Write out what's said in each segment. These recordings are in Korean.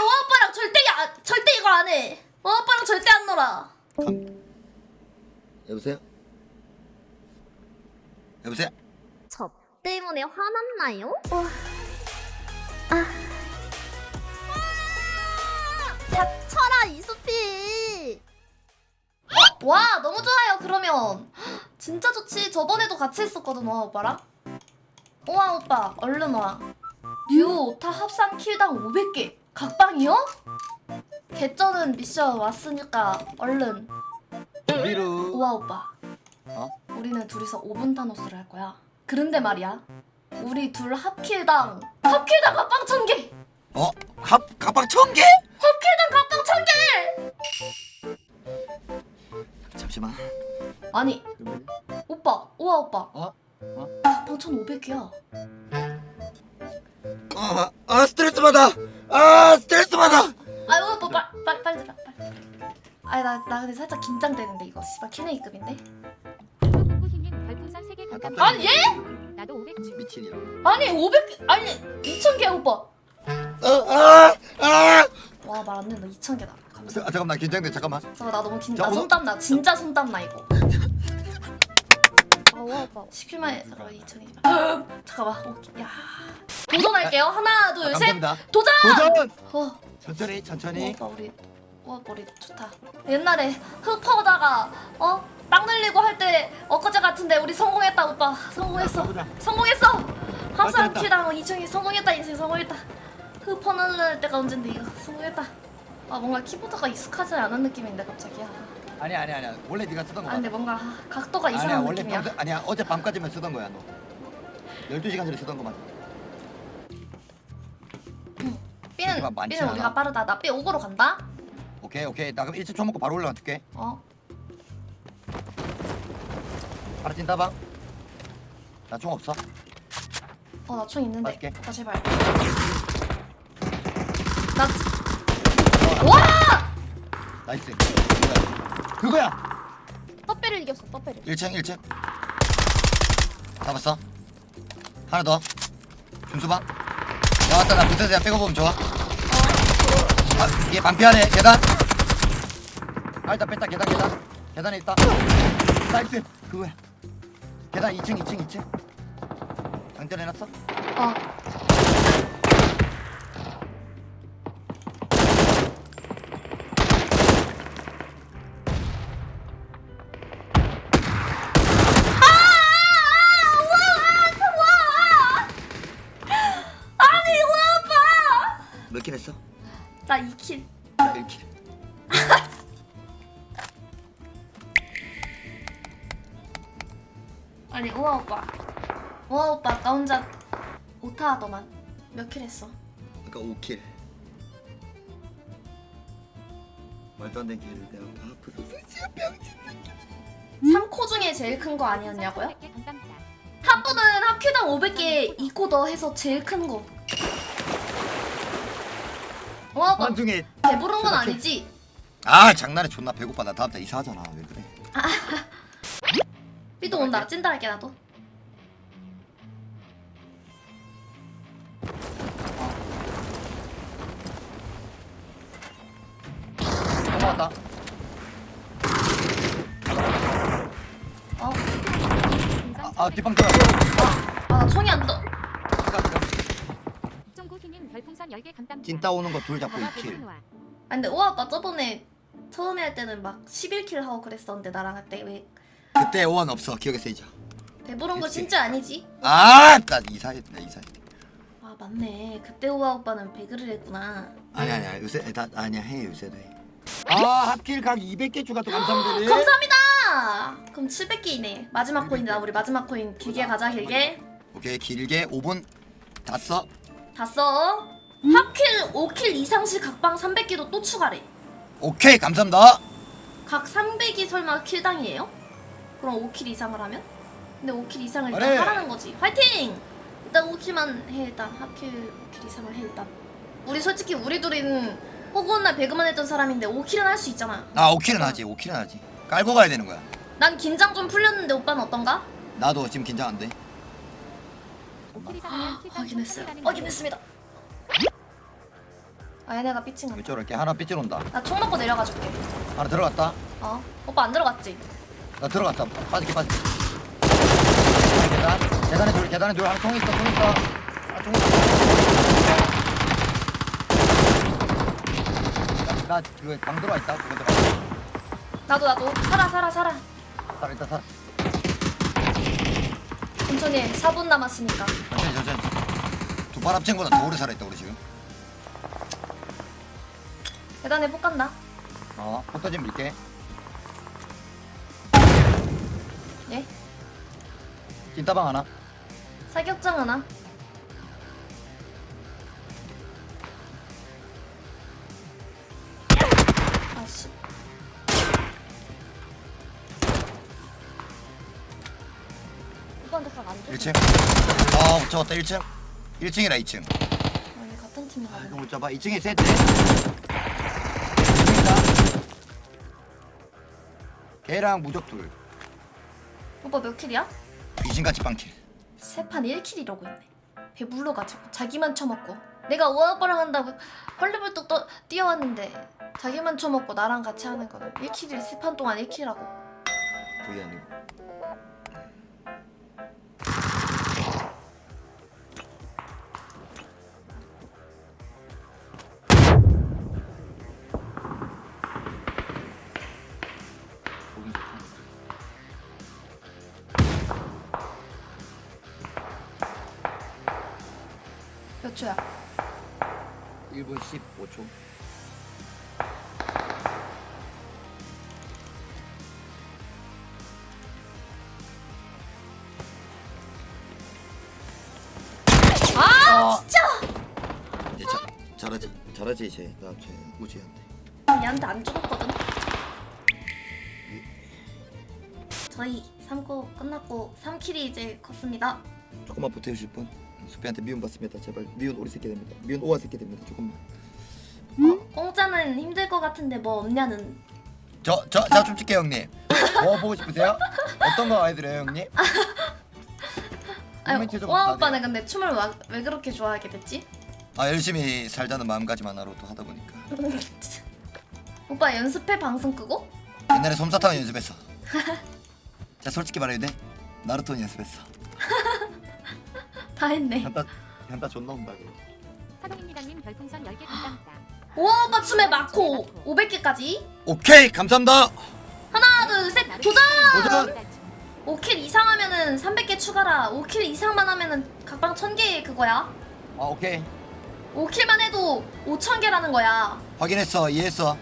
오 오빠랑 절대 야, 절대 이거 안 해. 오 오빠랑 절대 안 놀아. 여보세요? 여보세요? 저 때문에 화났나요? 아. 닥쳐라 이수피. 어, 와 너무 좋아요. 그러면 진짜 좋지. 저번에도 같이 했었거든 와 오빠랑. 우와 오빠 얼른 와. 오타 합산 킬당 500개. 각방이요? 개쩌는 미션 왔으니까 얼른. 우리루 우와 오빠. 어? 우리는 둘이서 5분 타노스를 할 거야. 그런데 말이야. 우리 둘 합킬당 합킬당 각방 1000개. 어? 갑, 가방 천 개? 합킬당 각방 1000개. 잠시만 아니 오빠 우와 오빠. 어? 어? 각방 1500개야. 아, 아 스트레스 받아 아 스트레스 받아 아유 오빠 빨리 빨리 빨리 들어 빨리. 아니 나나 근데 살짝 긴장되는데 이거 씨발 킬레이급인데. 후후히님 별풍선 3개 아, 감사합니다. 깜짝이야. 아니 얘? 나도 500 주. 미친이라 아니 500 아니 2000개 오빠. 아, 아, 와 말 안 된다 2000개다. 아, 감사. 잠깐만 나 긴장돼 잠깐만 잠깐 나 너무 자, 오늘- 손땀 나 진짜 손땀 나 이거. 아, 와 오빠. 10킬만 해. 잠깐만 2000개. 잠깐만. 오케이. 야. 도전할게요. 하나 둘 셋. 감사합니다 도전. 도전 어. 천천히 천천히 오빠 우리 와 머리 좋다. 옛날에 흡퍼다가 어? 땅 늘리고 할 때 엊그제 같은데 우리 성공했다 오빠. 성공했어. 가보자. 성공했어. 합산 맞다. 키랑 2층이 성공했다 인생 성공했다. 흡퍼 늘릴 때가 언젠데 이거 성공했다. 아 뭔가 키보드가 익숙하지 않은 느낌인데 갑자기야. 아니야 아니야 아니야 원래 네가 쓰던 아 거야 근데 뭔가 각도가 아니야 이상한 원래 느낌이야. 평소, 아니야 어제 밤까지만 쓰던 거야 너 12시간 전에 쓰던 거 맞아 B는 그렇게 많지 B는 않아. 우리가 빠르다. 나 B 오고로 간다. 오케이 오케이 나 그럼 1차 총 먹고 바로 올라갈게 어. 바로 찐따방 나 총 없어 어 나 총 있는데. 맞게. 오빠 제발. 나 와! 나이스 그거야 그거야 떡배를 이겼어 떡배를. 1층 1층 잡았어 하나 더 준수방 나왔다 나 부세스야 빼고 보면 좋아 아, 얘 반피하네 계단. 아 일단 뺐다 계단 계단. 계단에 있다. 나이스. 그거야 계단 2층 2층 2층. 장전 해놨어? 어. 아니 우와 오빠. 우와 오빠 나 혼자 오타 하더만. 몇 킬 했어? 아까 5킬. 말도 안 되는 킬을 내가 다 아프서 진짜 병신 3코 중에 제일 큰 거 아니었냐고요? 300개 감사합니다. 한 분은 합큐당 500개 2코 더 해서 제일 큰거. 우와 오빠. 한중에 배부른 건 아니지? 아 장난해. 존나 배고파. 나 다음 달 이사하잖아. 왜 그래 삐도 온다 찐따할게 나도 넘어왔다 어? 별풍선 아 뒷방 들어 아나 총이 안 떠. 쫑구히님 별풍선 10개 감사합니다. 찐따 오는 거 둘 잡고 버가 2킬 배신노아. 아 근데 오빠 저번에 처음에 할 때는 막 11킬 하고 그랬었는데 나랑 할 때 왜 그때 오원 없어. 기억에 세이자 배부른 거 그치. 진짜 아니지? 아나 이사했다 이사했 아 맞네. 그때 우와 오빠는 배그를 했구나. 아니 아니야 요새 나 아니야. 해 요새도 해아 합킬 각 200개 추가도 감사합니다. 감사합니다! 그럼 700개이네. 마지막 코인이다 우리 마지막 코인. 길게 가자 길게. 오케이 길게. 5분. 다써. 다 써. 합킬 5킬 이상씩 각방 300개도 또 추가래. 오케이 감사합니다. 각 300이 설마 킬당이에요? 그럼 5킬 이상을 하면? 근데 5킬 이상을 일단 그래. 하라는 거지 화이팅! 일단 5킬만 해 일단 합킬 5킬 이상을 해 일단 우리 솔직히 우리 둘은 호구한 날 배그만 했던 사람인데 5킬은 할 수 있잖아 아 5킬은 하지 5킬은 하지 깔고 가야 되는 거야 난 긴장 좀 풀렸는데 오빠는 어떤가? 나도 지금 긴장 안돼 킬당 확인했어요 확인했습니다 아 얘네가 삐친 거. 이쪽으로 이렇게 하나 삐질 온다 나총 먹고 내려가 줄게. 하나 들어갔다 어? 오빠 안 들어갔지? 나 들어갔다. 빠질게 빠질게. 계단 계단에 둘 계단에 둘. 하나 통 있어 통 있어. 하나 통 있어. 나그방 들어와 있다. 그거 들어와. 나도 나도. 살아 살아 살아. 살아 일단 살아. 천천히 해. 4분 남았으니까. 천천히 천천히 두발 합친 거보다. 더 오래 살아있다 우리 지금. 계단에 폭 간다. 어 포터 좀 밀게 예? 찐따방 하나 사격장 하나. 아씨. 오빠한테 싹안 줘. 1층 아 못 잡았다 1층 1층이라 2층 아, 이게 같은 팀인가 이거 보네. 못 잡아 2층에 세트 2층이다 걔랑 무적 둘 오빠 몇 킬이야? 귀신같이 빵킬 세판 1킬이라고 있네. 배불러가지고 자기만 처먹고. 내가 오아빠랑 한다고 헐리벌떡 떠 뛰어왔는데 자기만 처먹고 나랑 같이 하는 거는 1킬이 세판 동안 1킬이라고. 그게 아니고 초야? 1분 15초 아 진짜! 이제 자, 잘하지 잘하지 이제 나쟤 우지한테 얘한테 안 죽었거든. 저희 3코 끝났고 3킬이 이제 컸습니다. 조금만 보태주실 분 수피한테 미움 받습니다 제발 미운 오리 새끼 됩니다 미운 오화 새끼 됩니다 조금만 어? 공짜는 힘들 것 같은데 뭐 없냐는. 저저자좀 찍게 형님 뭐 보고 싶으세요? 어떤 거 아이들이에요 형님? 아니 좀 오아. 오빠는 근데 춤을 와, 왜 그렇게 좋아하게 됐지? 아 열심히 살자는 마음가짐 하나로 또 하다 보니까 오빠 연습해 방송 끄고? 옛날에 솜사탕 연습했어 자 솔직히 말해도 돼? 나루토는 연습했어 다 했네. 현타 현타 존나 온다고 사동입니다님 별풍선 10개 감사합니다. 오아 오빠 춤에 마코 500개까지. 오케이 감사합니다 하나 둘셋 도전! 도전! 5킬 이상 하면은 300개 추가라. 5킬 이상만 하면은 각방 1000개 그거야. 아 오케이 5킬만 해도 5000개라는 거야. 확인했어 이해했어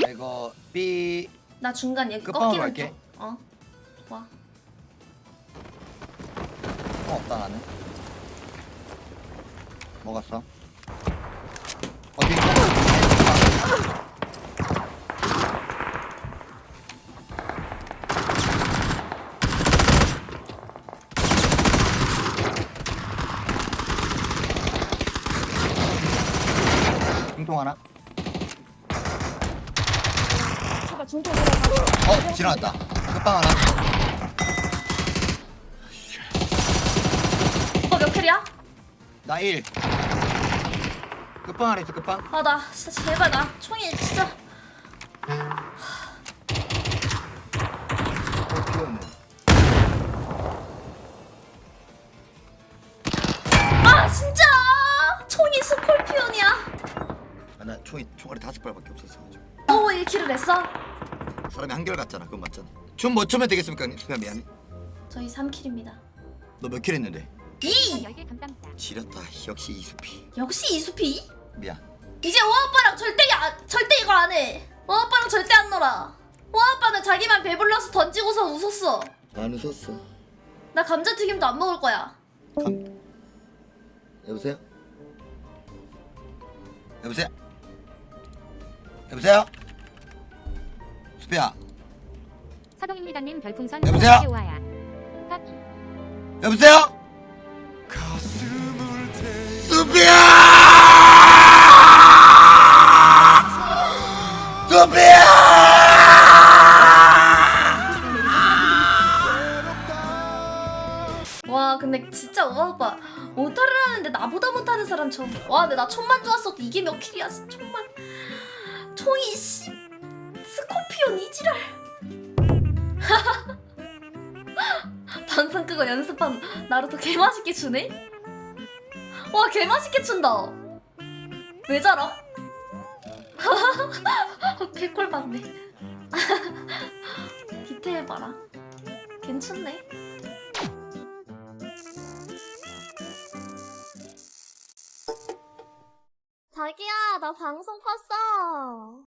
자, 이거 B 나 중간 여기 끝방으로 꺾이는 갈게. 쪽. 어. 좋아. 어, 없다 나는. 먹었어. 어디 중통 하나. 제발 중통 들어가. 어 지나갔다. 끝방 하나 킬이야? 나 1. 끝방 안에 있어 끝방. 아 나 진짜 제발 나 총이 진짜 어 귀엽네. 아 진짜 총이 스콜피온이야. 아, 나 총이 총알이 다섯 발밖에 없었어. 또 1킬을 했어? 사람이 한결 같잖아. 그건 맞잖아. 춤뭐 추면 되겠습니까? 수야 미안해. 저희 3킬입니다. 너 몇 킬 했는데? 2! 10개 감사합니다. 지렸다. 역시 이수피. 역시 이수피? 미안. 이제 오아빠랑 절대 야, 절대 이거 안 해. 오아빠랑 절대 안 놀아. 오아빠는 자기만 배불러서 던지고서 웃었어. 안 웃었어. 나 감자튀김도 안 먹을 거야. 감. 여보세요? 여보세요? 여보세요? 수피야. 사동입니다님 별풍선 여보세요? 10개 와야. 파피. 여보세요? 1만 천. 와 근데 나 천만 좋았어도 이게 몇 킬이야 천만. 총이 씨 스코피온 이지랄. 방송 그거 연습한 나루토 개맛있게 추네? 와 개맛있게 춘다. 왜 자라? 개꿀 봤네. 디테일 봐라. 괜찮네. 자기야, 나 방송 봤어.